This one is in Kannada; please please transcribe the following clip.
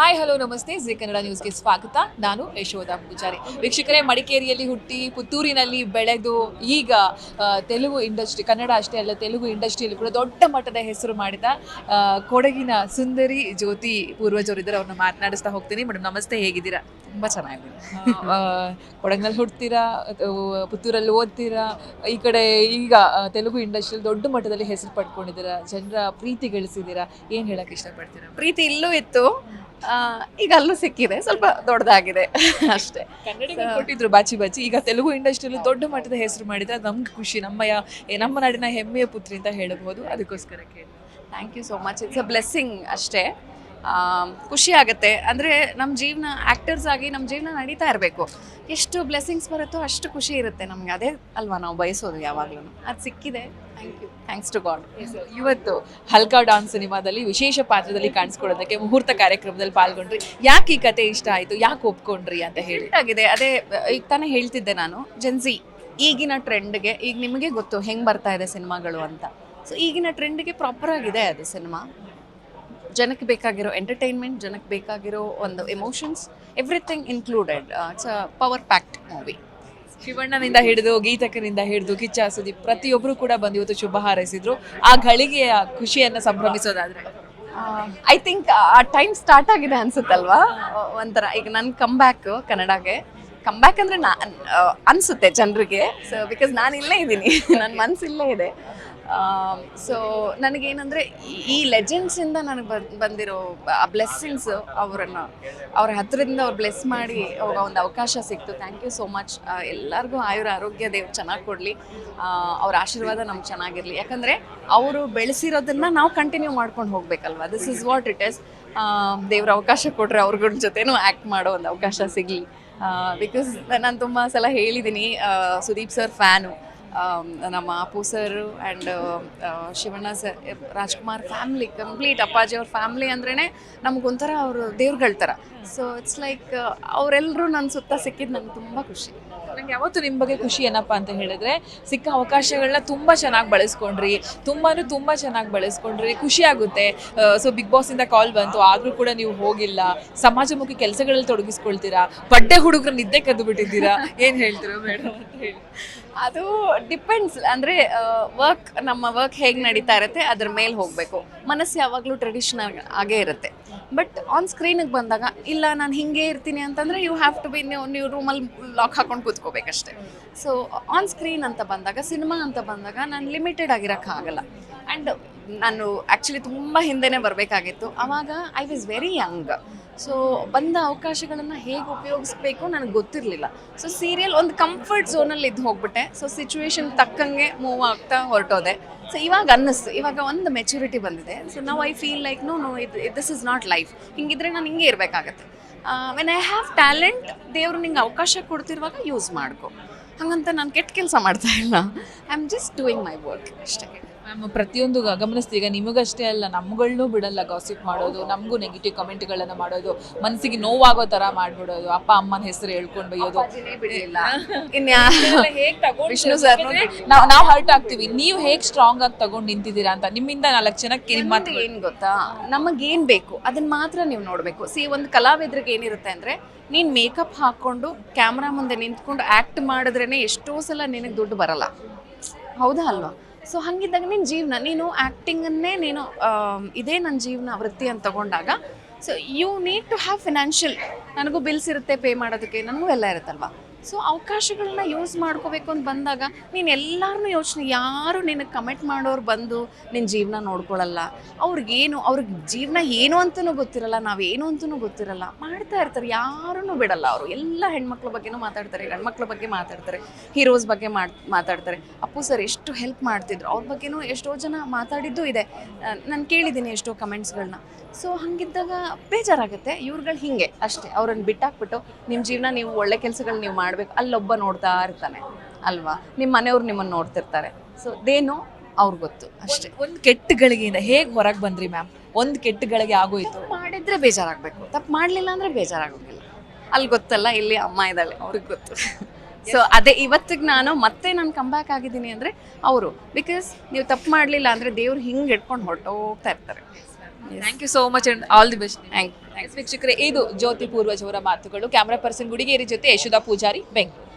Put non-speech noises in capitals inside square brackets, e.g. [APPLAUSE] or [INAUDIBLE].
ಹಾಯ್ ಹಲೋ ನಮಸ್ತೆ. ಜಿ ಕನ್ನಡ ನ್ಯೂಸ್ಗೆ ಸ್ವಾಗತ. ನಾನು ಯಶೋಧ ಪೂಜಾರಿ. ವೀಕ್ಷಕರೇ, ಮಡಿಕೇರಿಯಲ್ಲಿ ಹುಟ್ಟಿ ಪುತ್ತೂರಿನಲ್ಲಿ ಬೆಳೆದು ಈಗ ತೆಲುಗು ಇಂಡಸ್ಟ್ರಿ ಕನ್ನಡ ಅಷ್ಟೇ ಅಲ್ಲ, ತೆಲುಗು ಇಂಡಸ್ಟ್ರಿಯಲ್ಲಿ ಕೂಡ ದೊಡ್ಡ ಮಟ್ಟದ ಹೆಸರು ಮಾಡಿದ ಕೊಡಗಿನ ಸುಂದರಿ ಜ್ಯೋತಿ ಪೂರ್ವಜರಿದ್ದಾರೆ ಅವ್ರನ್ನ ಮಾತನಾಡಿಸ್ತಾ ಹೋಗ್ತೀನಿ. ಮೇಡಮ್, ನಮಸ್ತೆ, ಹೇಗಿದ್ದೀರಾ? ತುಂಬ ಚೆನ್ನಾಗಿದೆ ಕೊಡಗಿನಲ್ಲಿ ಹುಡ್ತೀರಾ? ಪುತ್ತೂರಲ್ಲಿ ಓದ್ತೀರಾ? ಈ ಕಡೆ ಈಗ ತೆಲುಗು ಇಂಡಸ್ಟ್ರಿಯಲ್ಲಿ ದೊಡ್ಡ ಮಟ್ಟದಲ್ಲಿ ಹೆಸರು ಪಡ್ಕೊಂಡಿದ್ದೀರಾ? ಜನರ ಪ್ರೀತಿ ಗಳಿಸಿದ್ದೀರಾ? ಏನು ಹೇಳೋಕ್ಕೆ ಇಷ್ಟಪಡ್ತೀರಾ? ಪ್ರೀತಿ ಇಲ್ಲೂ ಇತ್ತು. ಈಗ ಅಲ್ಲೂ ಸಿಕ್ಕಿದೆ ಸ್ವಲ್ಪ ದೊಡ್ಡದಾಗಿದೆ ಅಷ್ಟೇ. ಕೊಟ್ಟಿದ್ರು ಬಾಚಿ ಬಾಚಿ. ಈಗ ತೆಲುಗು ಇಂಡಸ್ಟ್ರಿಯಲ್ಲಿ ದೊಡ್ಡ ಮಟ್ಟದ ಹೆಸರು ಮಾಡಿದ್ರೆ ಅದು ನಮ್ಗೆ ಖುಷಿ. ನಮ್ಮ ಯಾ- ಏ, ನಮ್ಮ ನಾಡಿನ ಹೆಮ್ಮೆಯ ಪುತ್ರಿ ಅಂತ ಹೇಳಬಹುದು ಅದಕ್ಕೋಸ್ಕರ ಕೇಳಿ thank you so much it's a blessing ಅಷ್ಟೇ. ಖುಷಿ ಆಗುತ್ತೆ. ಅಂದರೆ ನಮ್ಮ ಜೀವನ ಆ್ಯಕ್ಟರ್ಸ್ ಆಗಿ ನಮ್ಮ ಜೀವನ ನಡೀತಾ ಇರಬೇಕು. ಎಷ್ಟು ಬ್ಲೆಸ್ಸಿಂಗ್ಸ್ ಬರುತ್ತೋ ಅಷ್ಟು ಖುಷಿ ಇರುತ್ತೆ ನಮಗೆ. ಅದೇ ಅಲ್ವಾ ನಾವು ಬಯಸೋದು ಯಾವಾಗಲೂ ಅದು ಸಿಕ್ಕಿದೆ. Thank you thanks to God ಇವತ್ತು ಹಲ್ಕಾ ಡಾನ್ಸ್ ಸಿನಿಮಾದಲ್ಲಿ ವಿಶೇಷ ಪಾತ್ರದಲ್ಲಿ ಕಾಣಿಸ್ಕೊಳ್ಳೋದಕ್ಕೆ ಮುಹೂರ್ತ ಕಾರ್ಯಕ್ರಮದಲ್ಲಿ ಪಾಲ್ಗೊಂಡ್ರಿ. ಯಾಕೆ ಈ ಕತೆ ಇಷ್ಟ ಆಯಿತು? ಯಾಕೆ ಒಪ್ಕೊಂಡ್ರಿ ಅಂತ ಹೇಳಿ. ಆಗಿದೆ. ಅದೇ ಈಗ ತಾನೇ ಹೇಳ್ತಿದ್ದೆ ನಾನು. ಜೆನ್ಸಿ ಈಗಿನ ಟ್ರೆಂಡ್ಗೆ ಈಗ ನಿಮಗೆ ಗೊತ್ತು ಹೆಂಗೆ ಬರ್ತಾ ಇದೆ ಸಿನಿಮಾಗಳು ಅಂತ. ಸೊ ಈಗಿನ ಟ್ರೆಂಡ್ಗೆ ಪ್ರಾಪರ್ ಆಗಿದೆ ಅದು ಸಿನಿಮಾ. ಜನಕ್ಕೆ ಬೇಕಾಗಿರೋ ಎಂಟರ್ಟೈನ್ಮೆಂಟ್ ಜನಕ್ಕೆ ಬೇಕಾಗಿರೋ ಒಂದು emotions everything included it's a power packed movie ಶಿವಣ್ಣನಿಂದ ಹಿಡಿದು ಗೀತಕನಿಂದ ಹಿಡಿದು ಕಿಚ್ಚ ಸುದೀಪ್ ಪ್ರತಿಯೊಬ್ಬರು ಕೂಡ ಬಂದು ಇವತ್ತು ಶುಭ ಹಾರೈಸಿದ್ರು. ಆ ಗಳಿಗೆಯ ಖುಷಿಯನ್ನು ಸಂಭ್ರಮಿಸೋದಾದ್ರೆ. ಐ ಥಿಂಕ್ ಆ ಟೈಮ್ ಸ್ಟಾರ್ಟ್ ಆಗಿದೆ ಅನ್ಸುತ್ತಲ್ವಾ? ಒಂಥರ ಈಗ ನನ್ನ ಕಮ್ ಬ್ಯಾಕ್ ಕನ್ನಡಗೆ. ಕಮ್ ಬ್ಯಾಕ್ ಅಂದರೆ ನಾ ಅನಿಸುತ್ತೆ ಜನರಿಗೆ. ಸೊ ಬಿಕಾಸ್ ನಾನು ಇಲ್ಲೇ ಇದ್ದೀನಿ. [LAUGHS] ನನ್ನ ಮನಸ್ಸು ಇಲ್ಲೇ ಇದೆ. ಸೊ ನನಗೇನಂದರೆ ಈ ಲೆಜೆಂಡ್ಸಿಂದ ನನಗೆ ಬಂದಿರೋ, ಆ ಬ್ಲೆಸ್ಸಿಂಗ್ಸ್ ಅವರನ್ನು, ಅವ್ರ ಹತ್ರದಿಂದ ಅವ್ರು ಬ್ಲೆಸ್ ಮಾಡಿ ಅವಾಗ ಒಂದು ಅವಕಾಶ ಸಿಕ್ತು. ಥ್ಯಾಂಕ್ ಯು ಸೋ ಮಚ್ ಎಲ್ಲರಿಗೂ ಆಯುರ ಆರೋಗ್ಯ ದೇವ್ರು ಚೆನ್ನಾಗಿ ಕೊಡಲಿ. ಅವ್ರ ಆಶೀರ್ವಾದ ನಮ್ಗೆ ಚೆನ್ನಾಗಿರಲಿ. ಯಾಕಂದರೆ ಅವರು ಬೆಳೆಸಿರೋದನ್ನು ನಾವು ಕಂಟಿನ್ಯೂ ಮಾಡ್ಕೊಂಡು ಹೋಗ್ಬೇಕಲ್ವಾ? This is what it is ದೇವ್ರ ಅವಕಾಶ ಕೊಟ್ಟರೆ ಅವ್ರಗಳ ಜೊತೆನೂ ಆ್ಯಕ್ಟ್ ಮಾಡೋ ಒಂದು ಅವಕಾಶ ಸಿಗಲಿ. ಬಿಕಾಸ್ ನಾನು ತುಂಬ ಸಲ ಹೇಳಿದ್ದೀನಿ ಸುದೀಪ್ ಸರ್ ಫ್ಯಾನು ನಮ್ಮ Appu sir and Shivanna sir Rajkumar family complete Appaji ಅವ್ರ ಫ್ಯಾಮ್ಲಿ ಅಂದ್ರೇ ನಮಗೊಂಥರ ಅವರು ದೇವ್ರುಗಳ ಥರ. ಸೊ ಇಟ್ಸ್ ಲೈಕ್ ಅವರೆಲ್ಲರೂ ನನ್ನ ಸುತ್ತ ಸಿಕ್ಕಿದ್ದು ನಂಗೆ ತುಂಬ ಖುಷಿ. ನಂಗೆ ಯಾವತ್ತು ನಿಮ್ಮ ಬಗ್ಗೆ ಖುಷಿ ಏನಪ್ಪ ಅಂತ ಹೇಳಿದ್ರೆ, ಸಿಕ್ಕ ಅವಕಾಶಗಳನ್ನ ತುಂಬಾ ಚೆನ್ನಾಗಿ ಬಳಸ್ಕೊಂಡ್ರಿ, ತುಂಬಾನು ತುಂಬಾ ಚೆನ್ನಾಗಿ ಬಳಸ್ಕೊಂಡ್ರಿ, ಖುಷಿ ಆಗುತ್ತೆ. ಸೊ ಬಿಗ್ ಬಾಸ್ ಇಂದ ಕಾಲ್ ಬಂತು, ಆದ್ರೂ ಕೂಡ ನೀವು ಹೋಗಿಲ್ಲ, ಸಮಾಜಮುಖಿ ಕೆಲಸಗಳಲ್ಲಿ ತೊಡಗಿಸ್ಕೊಳ್ತೀರಾ ಬಡ್ಡೆ ಹುಡುಗರ ನಿದ್ದೆ ಕದ್ದು ಬಿಟ್ಟಿದ್ದೀರಾ ಏನ್ ಹೇಳ್ತೀರಾ ಮೇಡಮ್ ಅಂತ ಹೇಳಿ. ಅದು ಡಿಪೆಂಡ್ಸ್ ಅಂದರೆ ವರ್ಕ್ ನಮ್ಮ ವರ್ಕ್ ಹೇಗೆ ನಡೀತಾ ಇರುತ್ತೆ, ಅದ್ರ ಮೇಲೆ ಹೋಗಬೇಕು. ಮನಸ್ಸು ಯಾವಾಗಲೂ ಟ್ರೆಡಿಷನಲ್ ಆಗೇ ಇರುತ್ತೆ. ಬಟ್ ಆನ್ ಸ್ಕ್ರೀನಿಗೆ ಬಂದಾಗ, ಇಲ್ಲ, ನಾನು ಹಿಂಗೆ ಇರ್ತೀನಿ ಅಂತಂದರೆ ಯು ಹ್ಯಾವ್ ಟು ಬಿ ನೀವು ನೀವು ರೂಮಲ್ಲಿ ಲಾಕ್ ಹಾಕೊಂಡು ಕೂತ್ಕೋಬೇಕಷ್ಟೆ. ಸೊ ಆನ್ ಸ್ಕ್ರೀನ್ ಅಂತ ಬಂದಾಗ ಸಿನಿಮಾ ಅಂತ ಬಂದಾಗ, ನಾನು ಲಿಮಿಟೆಡ್ ಆಗಿರೋಕ್ಕಾಗಲ್ಲ ಆ್ಯಂಡ್ ನಾನು ಆ್ಯಕ್ಚುಲಿ ತುಂಬ ಹಿಂದೆನೇ ಬರಬೇಕಾಗಿತ್ತು. ಆವಾಗ I was very young so ಬಂದ ಅವಕಾಶಗಳನ್ನು ಹೇಗೆ ಉಪಯೋಗಿಸ್ಬೇಕು ನನಗೆ ಗೊತ್ತಿರಲಿಲ್ಲ. ಸೊ ಸೀರಿಯಲ್ ಒಂದು ಕಂಫರ್ಟ್ ಝೋನಲ್ಲಿ ಇದ್ದು ಹೋಗ್ಬಿಟ್ಟೆ. ಸೊ ಸಿಚುವೇಶನ್ ತಕ್ಕಂಗೆ ಮೂವ್ ಆಗ್ತಾ ಹೊರಟೋದೆ. ಸೊ ಇವಾಗ ಅನ್ನಿಸ್ತು. ಇವಾಗ ಒಂದು ಮೆಚುರಿಟಿ ಬಂದಿದೆ. ಸೊ ನಾವು I feel like no no ಇದು ದಿಸ್ ಇಸ್ ನಾಟ್ ಲೈಫ್ ಹಿಂಗಿದ್ರೆ ನಾನು ಹಿಂಗೆ ಇರಬೇಕಾಗತ್ತೆ. ವೆನ್ ಐ ಹ್ಯಾವ್ ಟ್ಯಾಲೆಂಟ್ ದೇವರು ನಿಂಗೆ ಅವಕಾಶ ಕೊಡ್ತಿರುವಾಗ ಯೂಸ್ ಮಾಡ್ಕೊ. ಹಾಗಂತ ನಾನು ಕೆಟ್ಟ ಕೆಲಸ ಮಾಡ್ತಾ ಇಲ್ಲ. I am just doing my work ಅಷ್ಟೇ. ಮ್ಯಾಮ್ ಪ್ರತಿಯೊಂದು ಗಮನಿಸ್ತೀವಿ. ಈಗ ನಿಮಗಷ್ಟೇ ಅಲ್ಲ ನಮ್ಗಳನ್ನೂ ಬಿಡಲ್ಲ ಗಾಸಿಪ್ ಮಾಡೋದು ನಮಗೂ ನೆಗೆಟಿವ್ ಕಮೆಂಟ್ಗಳನ್ನು ಮಾಡೋದು ಮನಸ್ಸಿಗೆ ನೋವಾಗೋ ಥರ ಮಾಡ್ಬಿಡೋದು ಅಪ್ಪ ಅಮ್ಮನ ಹೆಸರು ಹೇಳ್ಕೊಂಡು ಬೈಯೋದು. ವಿಷ್ಣು ಸರ್ ನಾವು ನಾವು ಹರ್ಟ್ ಆಗ್ತೀವಿ. ನೀವು ಹೇಗೆ ಸ್ಟ್ರಾಂಗ್ ಆಗಿ ತಗೊಂಡು ನಿಂತಿದ್ದೀರಾ ಅಂತ ನಿಮ್ಮಿಂದ ನಾಲ್ಕು ಜನಕ್ಕೆ ನಿಮ್ಮ ಮಾತು ಏನ್ ಗೊತ್ತಾ? ನಮಗೇನ್ ಬೇಕು? ಅದನ್ನ ಮಾತ್ರ ನೀವು ನೋಡಬೇಕು. ಸಿ ಒಂದು ಕಲಾವಿದ್ರಿಗೆ ಏನಿರುತ್ತೆ ಅಂದ್ರೆ ನೀನ್ ಮೇಕಪ್ ಹಾಕ್ಕೊಂಡು ಕ್ಯಾಮ್ರಾ ಮುಂದೆ ನಿಂತ್ಕೊಂಡು ಆ್ಯಕ್ಟ್ ಮಾಡಿದ್ರೇನೆ ಎಷ್ಟೋ ಸಲ ನಿನಗೆ ದುಡ್ಡು ಬರಲ್ಲ. ಹೌದಾ ಅಲ್ವಾ? ಸೊ ಹಂಗಿದ್ದಾಗ ನಿನ್ನ ಜೀವನ, ನೀನು ಆ್ಯಕ್ಟಿಂಗನ್ನೇ ನೀನು ಇದೇ ನನ್ನ ಜೀವನ ವೃತ್ತಿ ಅಂತ ತಗೊಂಡಾಗ so you need to have financial ನನಗೂ ಬಿಲ್ಸ್ ಇರುತ್ತೆ ಪೇ ಮಾಡೋದಕ್ಕೆ, ನನಗೂ ಎಲ್ಲ ಇರುತ್ತಲ್ವಾ? ಸೊ ಅವಕಾಶಗಳನ್ನ ಯೂಸ್ ಮಾಡ್ಕೋಬೇಕು ಅಂತ ಬಂದಾಗ ನೀನು ಎಲ್ಲರನ್ನೂ ಯೋಚನೆ, ಯಾರು ನಿನಗೆ ಕಮೆಂಟ್ ಮಾಡೋರು ಬಂದು ನಿನ್ನ ಜೀವನ ನೋಡ್ಕೊಳ್ಳಲ್ಲ ಅವ್ರಿಗೇನು, ಅವ್ರಿಗೆ ಜೀವನ ಏನು ಅಂತಲೂ ಗೊತ್ತಿರಲ್ಲ ನಾವೇನು ಅಂತಲೂ ಗೊತ್ತಿರಲ್ಲ. ಮಾಡ್ತಾ ಇರ್ತಾರೆ, ಯಾರನ್ನೂ ಬಿಡಲ್ಲ ಅವರು. ಎಲ್ಲ ಹೆಣ್ಮಕ್ಳ ಬಗ್ಗೆನೂ ಮಾತಾಡ್ತಾರೆ, ಗಂಡ್ಮಕ್ಳ ಬಗ್ಗೆ ಮಾತಾಡ್ತಾರೆ ಹೀರೋಸ್ ಬಗ್ಗೆ ಮಾಡ್, ಮಾತಾಡ್ತಾರೆ. ಅಪ್ಪು ಸರ್ ಎಷ್ಟು ಹೆಲ್ಪ್ ಮಾಡ್ತಿದ್ರು, ಅವ್ರ ಬಗ್ಗೆನೂ ಎಷ್ಟೋ ಜನ ಮಾತಾಡಿದ್ದು ಇದೆ. ನಾನು ಕೇಳಿದ್ದೀನಿ ಎಷ್ಟೋ ಕಮೆಂಟ್ಸ್ಗಳನ್ನ ಸೊ ಹಾಗಿದ್ದಾಗ ಬೇಜಾರಾಗುತ್ತೆ, ಇವ್ರುಗಳು ಹಿಂಗೆ ಅಷ್ಟೇ. ಅವ್ರನ್ನ ಬಿಟ್ಟಾಕ್ಬಿಟ್ಟು ನಿಮ್ಮ ಜೀವನ ನೀವು ಒಳ್ಳೆ ಕೆಲಸಗಳು ನೀವು ಮಾಡಬೇಕು. ಅಲ್ಲೊಬ್ಬ ನೋಡ್ತಾ ಇರ್ತಾನೆ ಅಲ್ವಾ? ನಿಮ್ಮ ಮನೆಯವ್ರು ನಿಮ್ಮನ್ನು ನೋಡ್ತಿರ್ತಾರೆ. ಸೊ ದೇನೋ ಅವ್ರಿಗೆ ಗೊತ್ತು ಅಷ್ಟೇ. ಒಂದು ಕೆಟ್ಟ ಗಳಿಗೆಯಿಂದ ಹೇಗೆ ಹೊರಗೆ ಬಂದ್ರಿ ಮ್ಯಾಮ್? ಒಂದು ಕೆಟ್ಟ ಗಳಿಗೆ ಆಗೋಯ್ತು ಮಾಡಿದ್ರೆ ಬೇಜಾರಾಗಬೇಕು. ತಪ್ಪು ಮಾಡಲಿಲ್ಲ ಅಂದರೆ ಬೇಜಾರಾಗೋಗಿಲ್ಲ. ಅಲ್ಲಿ ಗೊತ್ತಲ್ಲ ಇಲ್ಲಿ ಅಮ್ಮ ಇದ್ದಾಳೆ ಅವ್ರಿಗೆ ಗೊತ್ತು. ಸೊ ಅದೇ ಇವತ್ತಿಗೆ ನಾನು ಮತ್ತೆ ನಾನು ಕಂಬ್ಯಾಕ್ ಆಗಿದ್ದೀನಿ ಅಂದರೆ ಅವರು. ಬಿಕಾಸ್ ನೀವು ತಪ್ಪು ಮಾಡಲಿಲ್ಲ ಅಂದರೆ ದೇವ್ರು ಹಿಂಗೆ ಇಟ್ಕೊಂಡು ಹೊರಟೋಗ್ತಾ ಇರ್ತಾರೆ. Thank you so much and all the best thank ವೀಕ್ಷಕರೇ ಇದು ಜ್ಯೋತಿ ಪೂರ್ವಜ್ ಅವರ ಮಾತುಗಳು. ಕ್ಯಾಮರಾ ಪರ್ಸನ್ ಗುಡಿಗೇರಿ ಜೊತೆ ಯಶೋಧ ಪೂಜಾರಿ ಬೆಂಗಳೂರು.